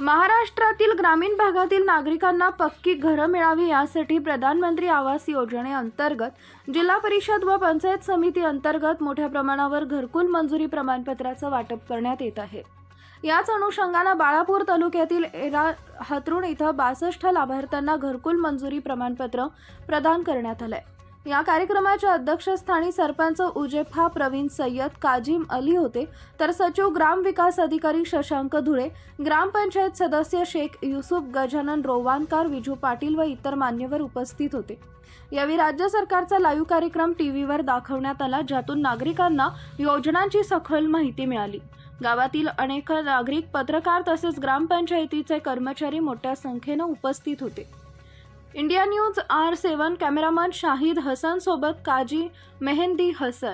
महाराष्ट्रातील ग्रामीण भागातील नागरिकांना पक्की घरं मिळावी यासाठी प्रधानमंत्री आवास योजनेअंतर्गत जिल्हा परिषद व पंचायत समिती अंतर्गत मोठ्या प्रमाणावर घरकुल मंजुरी प्रमाणपत्राचं वाटप करण्यात येत आहे. याच अनुषंगानं बाळापूर तालुक्यातील एरा हतरुण इथं बासष्ट लाभार्थ्यांना घरकुल मंजुरी प्रमाणपत्र प्रदान करण्यात आलंय. या कार्यक्रमाच्या अध्यक्षस्थानी सरपंच उजेफा प्रवीण सय्यद काजिम अली होते. तर सचिव ग्राम विकास अधिकारी शशांक धुळे ग्रामपंचायत सदस्य शेख युसुफ गजानन रोवानकार विजू पाटील व इतर मान्यवर उपस्थित होते. यावेळी राज्य सरकारचा लाईव्ह कार्यक्रम टीव्हीवर दाखवण्यात आला ज्यातून नागरिकांना योजनांची सखोल माहिती मिळाली. गावातील अनेक नागरिक पत्रकार तसेच ग्रामपंचायतीचे कर्मचारी मोठ्या संख्येनं उपस्थित होते. India news R seven cameraman Shahid Hasan सोबत काजी मेहंदी हसन.